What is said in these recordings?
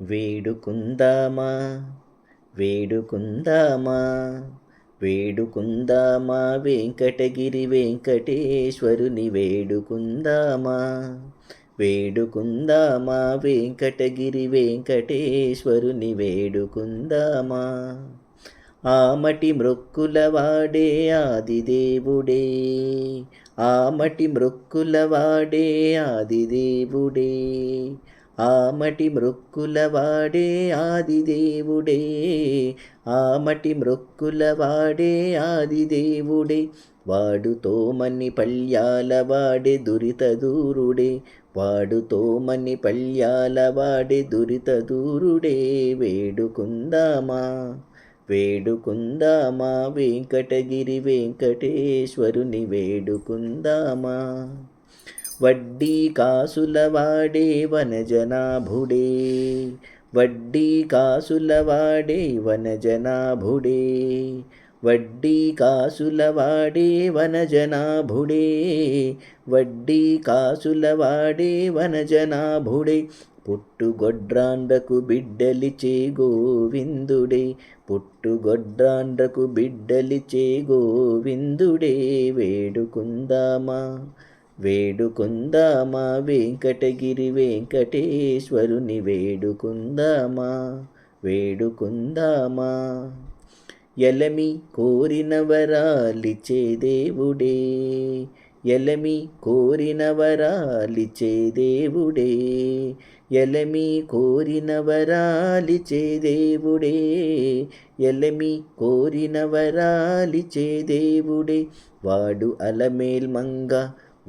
వేడుకుందామా? వేడుకుందామా? వేడుకుందామా వెంకటగిరి వెంకటేశ్వరుని వేడుకుందామా? వేడుకుందామా వెంకటగిరి వెంకటేశ్వరుని వేడుకుందామా? ఆమటి మృక్కుల వాడే ఆదిదేవుడే. ఆమటి మృక్కుల వాడే ఆదిదేవుడే. ఆమటి మృక్కుల వాడే ఆదిదేవుడే. ఆమటి మృక్కుల వాడే ఆదిదేవుడే. వాడుతో మని పళ్యాల వాడే దురిత దూరుడే వాడుతో మని పళ్యాల వాడే దురిత దూరుడే వేడుకుందామా వేడుకుందామా వెంకటగిరి వెంకటేశ్వరుని వేడుకుందామా. వడ్డీ కాసుల వాడే వనజనాభుడే. వడ్డీ కాసుల వాడే వనజనాభుడే. వడ్డీ కాసుల వాడే వనజనాభుడే. వడ్డీ కాసుల వాడే వనజనాభుడే. పుట్టుగొడ్రాండ్రకు బిడ్డలిచే గోవిందుడే పుట్టుగొడ్రాండ్రకు బిడ్డలిచే గోవిందుడే వేడుకుందామా? వేడుకుందామా వెంకటగిరి వెంకటేశ్వరుని వేడుకుందామా వేడుకుందామా. ఎలమి కోరిన వరాలిచే దేవుడే ఎలమి కోరిన వరాలిచే దేవుడే ఎలమి కోరిన వరాలిచే దేవుడే ఎలమి కోరిన వరాలిచే దేవుడే. వాడు అలమేల్ మంగ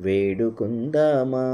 వేడుకుందామా?